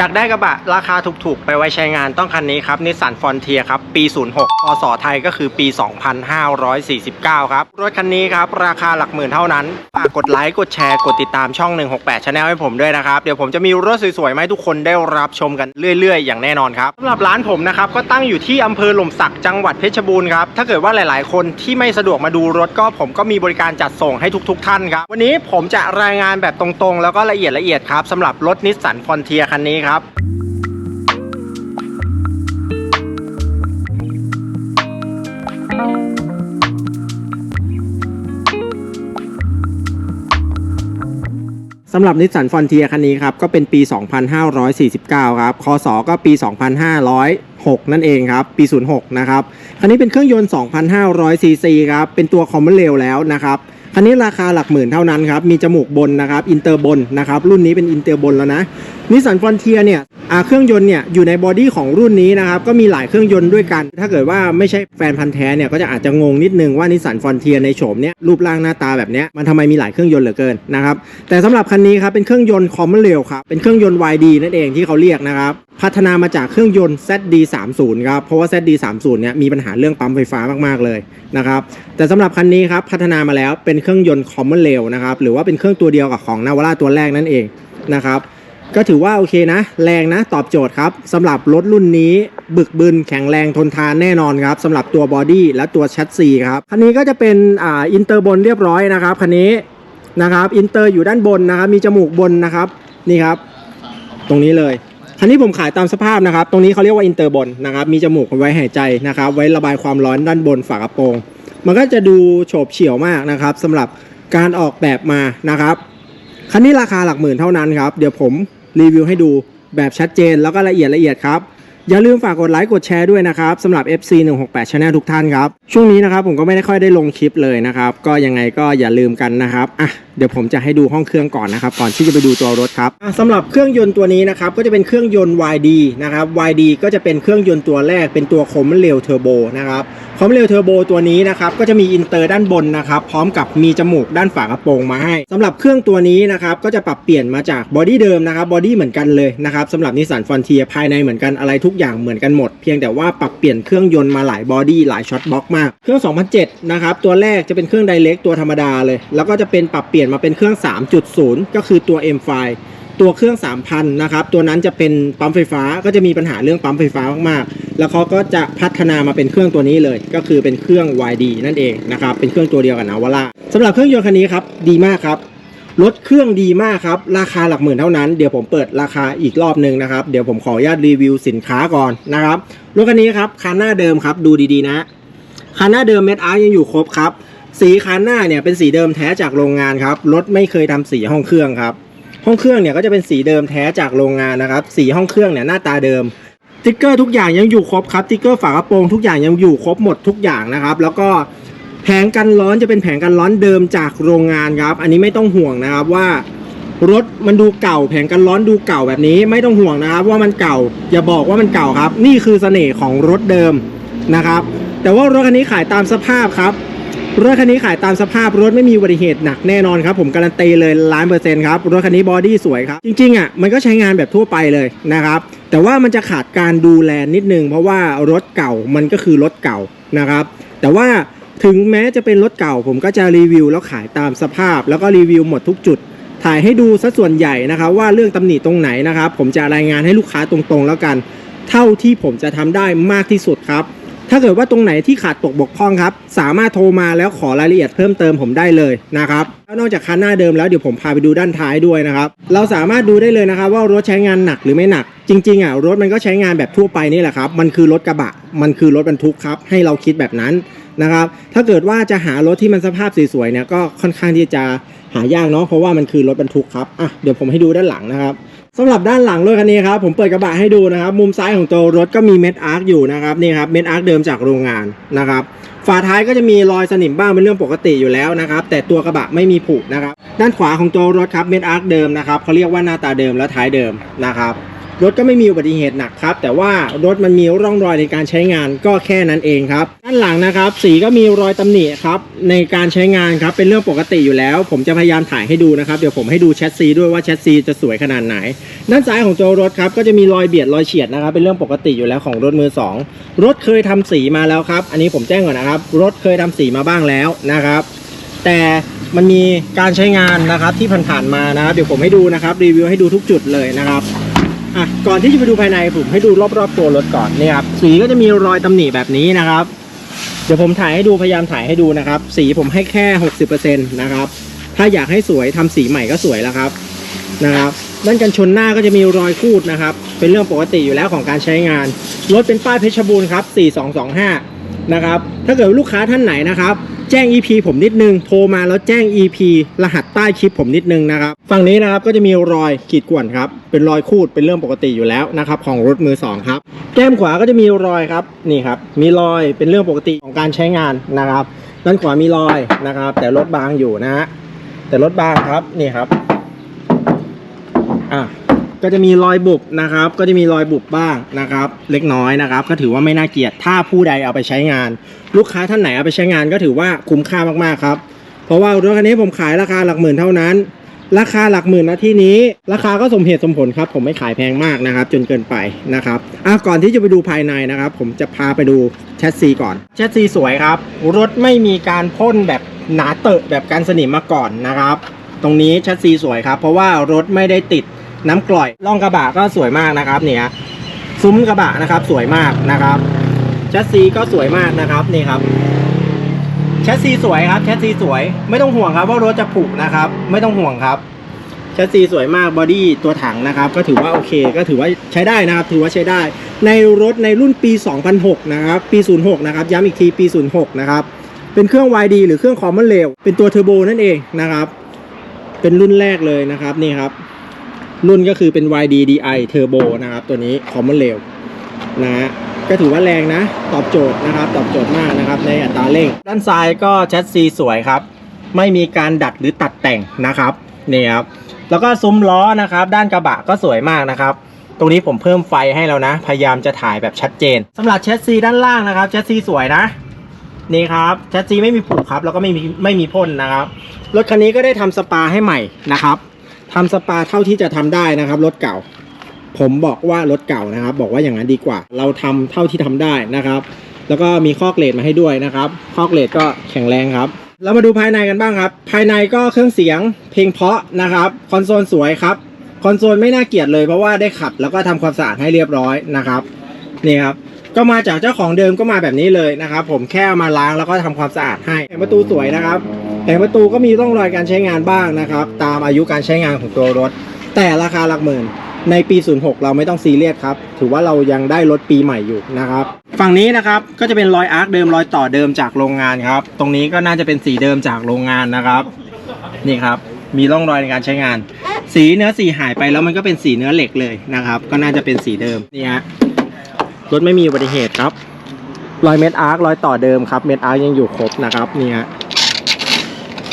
อยากได้กระบะราคาถูกๆ ไปไว้ใช้งานต้องคันนี้ครับนิสสันฟอนเทียครับ ปี 06พศไทยก็คือปี 2549 ครับ รถคันนี้ครับ ราคาหลักหมื่นเท่านั้น ฝากกดไลค์ กดแชร์ กดติดตามช่อง 168 Channel ให้ผมด้วยนะครับ เดี๋ยวผมจะมีรถสวยๆมาให้ทุกคนได้รับชมกันเรื่อยๆ อย่างแน่นอนครับสำหรับร้านผมนะครับก็ตั้งอยู่ที่อำเภอหล่มสักจังหวัดเพชรบูรณ์ครับถ้าเกิดว่าหลายๆ คนที่ไม่สะดวกมาดูรถก็ผมก็มีบริการจัดส่งให้ทุก ๆ ท่านครับวันนี้ผมจะรายงานแบบตรงๆ แล้วก็ละเอียดละเอียดครับสำหรับรถนิสสันฟอนเทียคันนี้ครับสำหรับนิสสันฟอนเทียคันนี้ครับ ก็เป็นปี 2549 ครับ คศ ก็ปี 2506 นั่นเองครับ ปี 06 นะครับ คันนี้เป็นเครื่องยนต์2,500ซีซีครับ เป็นตัวคอมมอนเรลแล้วนะครับ คันนี้ราคาหลักหมื่นเท่านั้นครับ มีจมูกบนนะครับ อินเตอร์บนนะครับ รุ่นนี้เป็นอินเตอร์บนแล้วนะ นิสสันฟอนเทียเนี่ยเครื่องยนต์เนี่ยอยู่ในบอดี้ของรุ่นนี้นะครับก็มีหลายเครื่องยนต์ด้วยกัน ถ้าเกิดว่าไม่ใช่แฟนพันธ์แท้เนี่ยก็จะอาจจะงงนิดนึงว่านิสสันฟอนเทียในโฉมเนี่ยรูปร่างหน้าตาแบบเนี้ยมันทำไมมีหลายเครื่องยนต์เหลือเกินนะครับแต่สำหรับคันนี้ครับเป็นเครื่องยนต์คอมมอนเรลครับเป็นเครื่องยนต์ YD นั่นเองที่เขาเรียกนะครับพัฒนามาจากเครื่องยนต์ ZD30 ครับเพราะว่า ZD30 เนี่ยมีปัญหาเรื่องปั๊มไฟฟ้ามากๆเลยนะครับแต่สำหรับคันนี้ครับพัฒนามาแล้วเป็นเครื่องยนต์คอมมอนเรลนะครับหรือว่าเป็นเครื่องตัวเดียวกับของนาวาร่าตัวแรกนั่นเองนะครับ ก็ถือว่าโอเคนะ แรงนะตอบโจทย์ครับสำหรับรถรุ่นนี้บึกบึนแข็งแรงทนทานแน่นอนครับสำหรับตัวบอดี้และตัวแชสซีครับคันนี้ก็จะเป็นอ่าอินเตอร์บนเรียบร้อยนะครับคันนี้นะครับอินเตอร์อยู่ด้านบนนะครับ มีจมูกบนนะครับนี่ครับ ตรงนี้เลยคันนี้ผมขายตามสภาพนะครับ ตรงนี้เขาเรียกว่าอินเตอร์บนนะครับ มีจมูกไว้หายใจนะครับ ไว้ระบายความร้อนด้านบนฝากระโปรง มันก็จะดูโฉบเฉี่ยวมากนะครับสำหรับการออกแบบมานะครับ คันนี้ราคาหลักหมื่นเท่านั้นครับ เดี๋ยวผม รีวิวให้ดูแบบชัดเจนแล้วก็ละเอียดละเอียดครับ อย่าลืมฝากกดไลค์กดแชร์ด้วยนะครับสำหรับ FC 168 Channel ทุกท่านครับ ช่วงนี้นะครับผมก็ไม่ได้ค่อยได้ลงคลิปเลยนะครับ ก็ยังไงก็อย่าลืมกันนะครับอะ เดี๋ยวผมจะให้ดูห้องเครื่องก่อนนะครับก่อนที่จะไปดูตัวรถครับสำหรับเครื่องยนต์ตัวนี้นะครับก็จะเป็นเครื่องยนต์ YD นะครับ YD ก็จะเป็นเครื่องยนต์ตัวแรกเป็นตัวคอมเรลเทอร์โบนะครับคอมเรลเทอร์โบตัวนี้นะครับก็จะมีอินเตอร์ด้านบนนะครับพร้อมกับมีจมูกด้านฝากระโปรงมาให้สำหรับเครื่องตัวนี้นะครับก็จะปรับเปลี่ยนมาจากบอดี้เดิมนะครับบอดี้เหมือนกันเลยนะครับสำหรับนิสสันฟอนเทียภายในเหมือนกันอะไรทุกอย่างเหมือนกันหมด เพียงแต่ว่าปรับเปลี่ยนเครื่องยนต์มาหลายบอดี้หลายช็อตบล็อกมากเครื่อง 2007นะครับตัวแรกจะเป็นเครื่องไดเ c กตัวธรรมดาเลย แล้วก็จะเป็นปรับเปลี่ยนมาเป็นเครื่อง 3.0 ก็คือตัว M5 ตัวเครื่อง 3,000 นะครับ ตัวนั้นจะเป็นปั๊มไฟฟ้าก็จะมีปัญหาเรื่องปั๊มไฟฟ้ามากๆ แล้วเขาก็จะพัฒนามาเป็นเครื่องตัวนี้เลย ก็คือเป็นเครื่อง YD นั่นเองนะครับ เป็นเครื่องตัวเดียวกับนาวาร่าสำหรับเครื่องยนต์คันนี้ครับ ดีมากครับรถเครื่องดีมากครับ ราคาหลักหมื่นเท่านั้น เดี๋ยวผมเปิดราคาอีกรอบหนึ่งนะครับ เดี๋ยวผมขออนุญาตรีวิวสินค้าก่อนนะครับ รถคันนี้ครับ คันหน้าเดิมครับ ดูดีๆนะ คันหน้าเดิมเม็ดอาร์ยังอยู่ครบครับ สีคันหน้าเนี่ยเป็นสีเดิมแท้จากโรงงานครับรถไม่เคยทำสีห้องเครื่องครับ ห้องเครื่องเนี่ยก็จะเป็นสีเดิมแท้จากโรงงานนะครับ สีห้องเครื่องเนี่ยหน้าตาเดิมติ๊กเกอร์ทุกอย่างยังอยู่ครบครับติ๊กเกอร์ฝากระโปรงทุกอย่างยังอยู่ครบหมดทุกอย่างนะครับ แล้วก็แผงกันร้อนจะเป็นแผงกันร้อนเดิมจากโรงงานครับ อันนี้ไม่ต้องห่วงนะครับว่ารถมันดูเก่าแผงกันร้อนดูเก่าแบบนี้ไม่ต้องห่วงนะครับ ว่ามันเก่าอย่าบอกว่ามันเก่าครับ นี่คือเสน่ห์ของรถเดิมนะครับ แต่ว่ารถคันนี้ขายตามสภาพครับ รถคันนี้ขายตามสภาพรถไม่มีอุบัติเหตุหนักแน่นอนครับ ผมการันตีเลยล้านเปอร์เซ็นต์ครับ รถคันนี้บอดี้สวยครับ จริงๆอะมันก็ใช้งานแบบทั่วไปเลยนะครับ แต่ว่ามันจะขาดการดูแลนิดนึง เพราะว่ารถเก่ามันก็คือรถเก่านะครับ แต่ว่าถึงแม้จะเป็นรถเก่า ผมก็จะรีวิวแล้วขายตามสภาพ แล้วก็รีวิวหมดทุกจุด ถ่ายให้ดูซะส่วนใหญ่นะครับว่าเรื่องตำหนิตรงไหนนะครับ ผมจะรายงานให้ลูกค้าตรงๆ แล้วกัน เท่าที่ผมจะทำได้มากที่สุดครับ ถ้าเกิดว่าตรงไหนที่ขาดตกบกพร่องครับ สามารถโทรมาแล้วขอรายละเอียดเพิ่มเติมผมได้เลยนะครับแล้วนอกจากคันหน้าเดิมแล้วเดี๋ยวผมพาไปดูด้านท้ายด้วยนะครับเราสามารถดูได้เลยนะครับว่ารถใช้งานหนักหรือไม่หนัก จริงๆอะรถมันก็ใช้งานแบบทั่วไปนี่แหละครับมันคือรถกระบะ มันคือรถบรรทุกครับ ให้เราคิดแบบนั้นนะครับถ้าเกิดว่าจะหารถที่มันสภาพสวยๆเนี่ยก็ค่อนข้างที่จะหายากเนาะเพราะว่ามันคือรถบรรทุกครับอะเดี๋ยวผมให้ดูด้านหลังนะครับ สำหรับด้านหลังรถคันนี้ครับผมเปิดกระบะให้ดูนะครับ มุมซ้ายของตัวรถก็มีเม็ดอาร์คอยู่นะครับนี่ครับเม็ดอาร์คเดิมจากโรงงานนะครับฝาท้ายก็จะมีรอยสนิมบ้างเป็นเรื่องปกติอยู่แล้วนะครับ แต่ตัวกระบะไม่มีผุนะครับ ด้านขวาของตัวรถครับเม็ดอาร์คเดิมนะครับเขาเรียกว่าหน้าตาเดิมและท้ายเดิมนะครับ รถก็ไม่มีอุบัติเหตุหนักครับ แต่ว่ารถมันมีร่องรอยในการใช้งานก็แค่นั้นเองครับ ด้านหลังนะครับ สีก็มีรอยตำหนิครับในการใช้งานครับเป็นเรื่องปกติอยู่แล้ว ผมจะพยายามถ่ายให้ดูนะครับเดี๋ยวผมให้ดูแชสซีด้วยว่าแชสซีจะสวยขนาดไหน ด้านซ้ายของตัวรถครับก็จะมีรอยเบียดรอยเฉียดนะครับ เป็นเรื่องปกติอยู่แล้วของรถมือสองรถเคยทำสีมาแล้วครับ อันนี้ผมแจ้งก่อนนะครับ รถเคยทำสีมาบ้างแล้วนะครับ แต่มันมีการใช้งานนะครับที่ผ่านๆมานะครับเดี๋ยวผมให้ดูนะครับรีวิวให้ดูทุกจุดเลยนะครับ อะก่อนที่จะไปดูภายในผมให้ดูรอบๆตัวรถก่อนนี่ครับสีก็จะมีรอยตำหนิแบบนี้นะครับ เดี๋ยวผมถ่ายให้ดูพยายามถ่ายให้ดูนะครับ สีผมให้แค่60%นะครับ ถ้าอยากให้สวยทำสีใหม่ก็สวยแล้วครับนะครับด้านกันชนหน้าก็จะมีรอยคูดนะครับ เป็นเรื่องปกติอยู่แล้วของการใช้งานรถเป็นป้ายเพชรบูรณ์ครับ4225นะครับถ้าเกิดลูกค้าท่านไหนนะครับ แจ้ง EP ผมนิดนึง โทรมาแล้วแจ้ง EP รหัสใต้คลิปผมนิดนึงนะครับ ฝั่งนี้นะครับก็จะมีรอยขีดข่วนครับ เป็นรอยคูดเป็นเรื่องปกติอยู่แล้วนะครับของรถมือสองครับแก้มขวาก็จะมีรอยครับนี่ครับมีรอยเป็นเรื่องปกติของการใช้งานนะครับด้านขวามีรอยนะครับ แต่รถบางอยู่นะฮะแต่รถบางครับนี่ครับอะ ก็จะมีรอยบุบนะครับ ก็จะมีรอยบุบบ้างนะครับ เล็กน้อยนะครับ ก็ถือว่าไม่น่าเกลียดถ้าผู้ใดเอาไปใช้งาน ลูกค้าท่านไหนเอาไปใช้งานก็ถือว่าคุ้มค่ามากๆครับ เพราะว่ารถคันนี้ผมขายราคาหลักหมื่นเท่านั้น ราคาหลักหมื่นนะที่นี้ ราคาก็สมเหตุสมผลครับ ผมไม่ขายแพงมากนะครับ จนเกินไปนะครับอะก่อนที่จะไปดูภายในนะครับ ผมจะพาไปดูแชสซีก่อนแชสซีสวยครับ รถไม่มีการพ่นแบบหนาเตอะแบบกันสนิมมาก่อนนะครับ ตรงนี้แชสซีสวยครับ เพราะว่ารถไม่ได้ติด น้ำกร่อยร่องกระบะก็สวยมากนะครับเนี่ยซุ้มกระบะนะครับสวยมากนะครับแชสซีก็สวยมากนะครับนี่ครับแชสซีสวยครับแชสซีสวย ไม่ต้องห่วงครับว่ารถจะผุนะครับ ไม่ต้องห่วงครับแชสซีสวยมากบอดี้ตัวถังนะครับ ก็ถือว่าโอเค ก็ถือว่าใช้ได้นะครับ ถือว่าใช้ได้ ในรถในรุ่นปี 2006 นะครับปี 06 นะครับย้ำอีกทีปี 06 นะครับเป็นเครื่อง YD หรือเครื่องคอมมอนเรลเป็นตัวเทอร์โบนั่นเองนะครับ เป็นรุ่นแรกเลยนะครับนี่ครับ รุ่นก็คือเป็น YD DI Turbo นะครับ ตัวนี้ Common Rail นะฮะก็ถือว่าแรงนะ ตอบโจทย์นะครับ ตอบโจทย์มากนะครับ ในอัตราเร่ง ด้านซ้ายก็แชสซีสวยครับ ไม่มีการดัดหรือตัดแต่งนะครับนี่ครับแล้วก็ซุ้มล้อนะครับ ด้านกระบะก็สวยมากนะครับ ตรงนี้ผมเพิ่มไฟให้แล้วนะ พยายามจะถ่ายแบบชัดเจนสำหรับแชสซีด้านล่างนะครับแชสซีสวยนะนี่ครับแชสซีไม่มีผุครับแล้วก็ไม่มีไม่มีพ่นนะครับรถคันนี้ก็ได้ทำสปาให้ใหม่นะครับ ทำสปาเท่าที่จะทำได้นะครับรถเก่า ผมบอกว่ารถเก่านะครับ บอกว่าอย่างนั้นดีกว่า เราทำเท่าที่ทำได้นะครับ แล้วก็มีข้อเกรดมาให้ด้วยนะครับข้อเกรดก็แข็งแรงครับเรามาดูภายในกันบ้างครับ ภายในก็เครื่องเสียงเพลงเพาะนะครับคอนโซลสวยครับคอนโซลไม่น่าเกลียดเลยเพราะว่าได้ขัดแล้วก็ทำความสะอาดให้เรียบร้อยนะครับนี่ครับก็มาจากเจ้าของเดิมก็มาแบบนี้เลยนะครับ ผมแค่เอามาล้างแล้วก็ทำความสะอาดให้ประตูสวยนะครับ แผงประตูก็มีร่องรอยการใช้งานบ้างนะครับ ตามอายุการใช้งานของตัวรถ แต่ราคาหลักหมื่น ในปี 06 เราไม่ต้องซีเรียสครับ ถือว่าเรายังได้รถปีใหม่อยู่นะครับ ฝั่งนี้นะครับก็จะเป็นรอยอาร์คเดิมรอยต่อเดิมจากโรงงานครับ ตรงนี้ก็น่าจะเป็นสีเดิมจากโรงงานนะครับ นี่ครับ มีร่องรอยในการใช้งาน สีเนื้อสีหายไปแล้วมันก็เป็นสีเนื้อเหล็กเลยนะครับ ก็น่าจะเป็นสีเดิมนี่ฮะรถไม่มีอุบัติเหตุครับรอยเม็ดอาร์ครอยต่อเดิมครับ เม็ดอาร์คยังอยู่ครบนะครับนี่ฮะ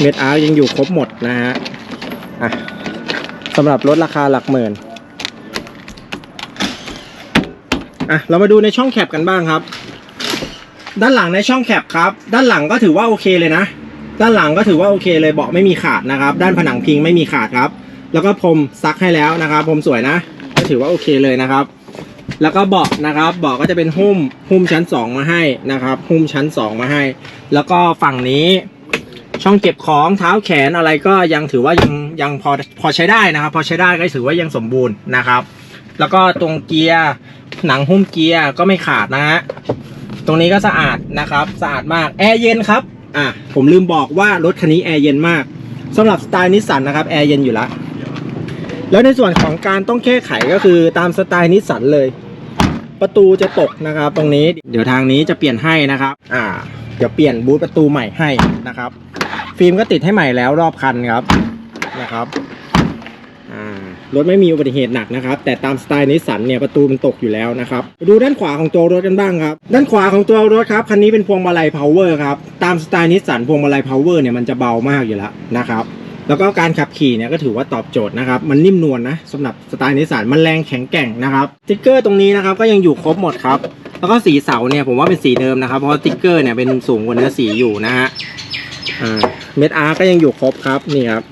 เม็ดอาร์ยังอยู่ครบหมดนะฮะอะสำหรับรถราคาหลักหมื่นอะเรามาดูในช่องแคปกันบ้างครับ ด้านหลังในช่องแคปครับ ด้านหลังก็ถือว่าโอเคเลยนะ ด้านหลังก็ถือว่าโอเคเลยเบาะไม่มีขาดนะครับ ด้านผนังพิงไม่มีขาดครับ แล้วก็พรมซักให้แล้วนะครับพรมสวยนะ ก็ถือว่าโอเคเลยนะครับ แล้วก็เบาะนะครับเบาะก็จะเป็นหุ้มหุ้มชั้น 2 มาให้นะครับ หุ้มชั้น 2 มาให้ แล้วก็ฝั่งนี้ ช่องเก็บของเท้าแขนอะไรก็ยังถือว่ายังยังพอพอใช้ได้นะครับ พอใช้ได้ก็ถือว่ายังสมบูรณ์นะครับ แล้วก็ตรงเกียร์หนังหุ้มเกียร์ก็ไม่ขาดนะฮะตรงนี้ก็สะอาดนะครับ สะอาดมากแอร์เย็นครับอะผมลืมบอกว่ารถคันนี้แอร์เย็นมากสำหรับสไตล์นิสสันนะครับแอร์เย็นอยู่แล้วแล้วในส่วนของการต้องแก้ไขก็คือตามสไตล์นิสสันเลย ประตูจะตกนะครับ ตรงนี้เดี๋ยวทางนี้จะเปลี่ยนให้นะครับ อ่า เดี๋ยวเปลี่ยนบูธประตูใหม่ให้นะครับ ฟิล์มก็ติดให้ใหม่แล้วรอบคันครับนะครับรถไม่มีอุบัติเหตุหนักนะครับ แต่ตามสไตล์นิสสันเนี่ยประตูมันตกอยู่แล้วนะครับดูด้านขวาของตัวรถกันบ้างครับ ด้านขวาของตัวรถครับคันนี้เป็นพวงมาลัยพาวเวอร์ครับตามสไตล์นิสสันพวงมาลัยพาวเวอร์เนี่ยมันจะเบามากอยู่แล้วนะครับแล้วก็การขับขี่เนี่ยก็ถือว่าตอบโจทย์นะครับ มันนิ่มนวลนะสำหรับสไตล์นิสสันมันแรงแข็งแกร่งนะครับสติ๊กเกอร์ตรงนี้นะครับก็ยังอยู่ครบหมดครับ แล้วก็สีเสาเนี่ยผมว่าเป็นสีเดิมนะครับ เพราะสติ๊กเกอร์เนี่ยเป็นสูงกว่าเนื้อสีอยู่นะฮะอ่าเม็ดอาร์ก็ยังอยู่ครบครับนี่ครับ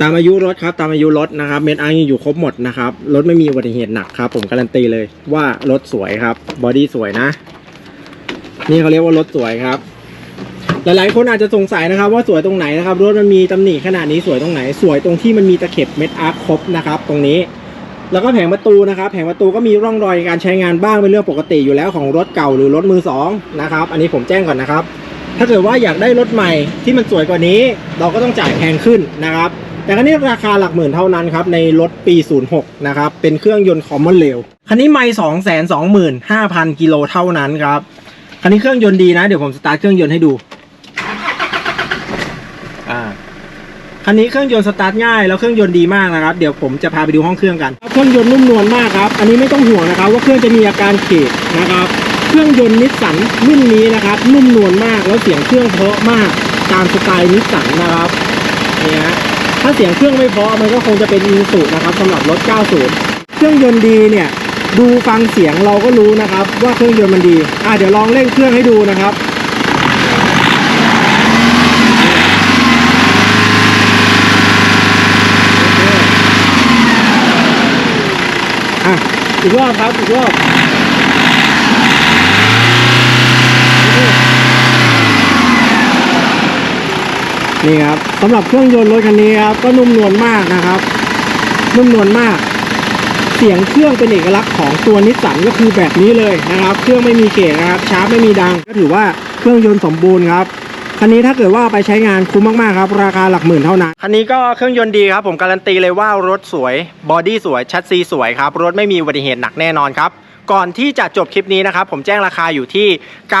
ตามอายุรถครับตามอายุรถนะครับเม็ดอาร์ยังอยู่ครบหมดนะครับรถไม่มีอุบัติเหตุหนักครับ ผมการันตีเลยว่ารถสวยครับบอดี้สวยนะ นี่เขาเรียกว่ารถสวยครับหลายๆคนอาจจะสงสัยนะครับว่าสวยตรงไหนนะครับรถมันมีตำหนิขนาดนี้สวยตรงไหน สวยตรงที่มันมีตะเข็บเม็ดอาร์ครบนะครับ ตรงนี้ แล้วก็แผงประตูนะครับ แผงประตูก็มีร่องรอยการใช้งานบ้างเป็นเรื่องปกติอยู่แล้วของรถเก่าหรือรถมือสองนะครับ อันนี้ผมแจ้งก่อนนะครับ ถ้าเกิดว่าอยากได้รถใหม่ที่มันสวยกว่านี้ เราก็ต้องจ่ายแพงขึ้นนะครับ แต่คันนี้ราคาหลักหมื่นเท่านั้นครับในรถปี 06 นะครับ เป็นเครื่องยนต์คอมมอนเรลคันนี้ไม่สองแสนสองหมื่นห้าพันกิโลเท่านั้นครับคันนี้เครื่องยนต์ดีนะเดี๋ยวผมสตาร์ทเครื่องยนต์ให้ดู อ่า คันนี้เครื่องยนต์สตาร์ทง่ายแล้วเครื่องยนต์ดีมากนะครับ เดี๋ยวผมจะพาไปดูห้องเครื่องกัน เครื่องยนต์นุ่มนวลมากครับ อันนี้ไม่ต้องห่วงนะครับ ว่าเครื่องจะมีอาการเขกนะครับ เครื่องยนต์นิสสันรุ่นนี้นะครับ นุ่มนวลมากแล้วเสียงเครื่องเพราะมากตามสไตล์นิสสันนะครับนี่ฮะถ้าเสียงเครื่องไม่เพราะมันก็คงจะเป็นอีซูนะครับสำหรับรถ 90 เครื่องยนต์ดีเนี่ยดูฟังเสียงเราก็รู้นะครับ ว่าเครื่องยนต์มันดี อะเดี๋ยวลองเร่งเครื่องให้ดูนะครับ อีกรอบครับอีกรอบนี่ครับสำหรับเครื่องยนต์รถคันนี้ครับก็นุ่มนวลมากนะครับ นุ่มนวลมาก เสียงเครื่องเป็นเอกลักษณ์ของตัวนิสสันก็คือแบบนี้เลยนะครับ เครื่องไม่มีเกะนะครับชาร์จไม่มีดัง ก็ถือว่าเครื่องยนต์สมบูรณ์ครับ คันนี้ถ้าเกิดว่าไปใช้งานคุ้มมากๆครับราคาหลักหมื่นเท่านั้นคันนี้ก็เครื่องยนต์ดีครับผมการันตีเลยว่ารถสวยบอดี้สวยชัดซีสวยครับรถไม่มีอุบัติเหตุหนักแน่นอนครับก่อนที่จะจบคลิปนี้นะครับผมแจ้งราคาอยู่ที่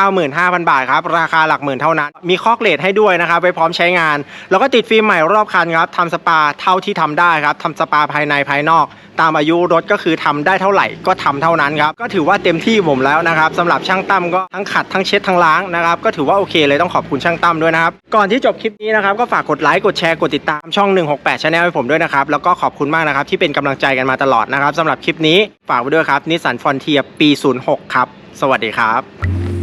95,000 บาทครับราคาหลักหมื่นเท่านั้น มีคอกเลทให้ด้วยนะครับไว้พร้อมใช้งาน แล้วก็ติดฟิล์มใหม่รอบคันครับทำสปาเท่าที่ทำได้ครับทำสปาภายในภายนอก ตามอายุรถก็คือทำได้เท่าไหร่ก็ทำเท่านั้นครับก็ถือว่าเต็มที่ผมแล้วนะครับสำหรับช่างตั้มก็ทั้งขัดทั้งเช็ดทั้งล้างนะครับก็ถือว่าโอเคเลยต้องขอบคุณช่างตั้มด้วยนะครับก่อนที่จบคลิปนี้นะครับก็ฝากกดไลค์กดแชร์กดติดตามช่อง 168 Channel ให้ผมด้วยนะครับแล้วก็ขอบคุณมากนะครับที่เป็นกำลังใจกันมาตลอดนะครับสำหรับคลิปนี้ฝากไว้ด้วยครับนิสสันฟอนเทียปี 06 ครับ สวัสดีครับ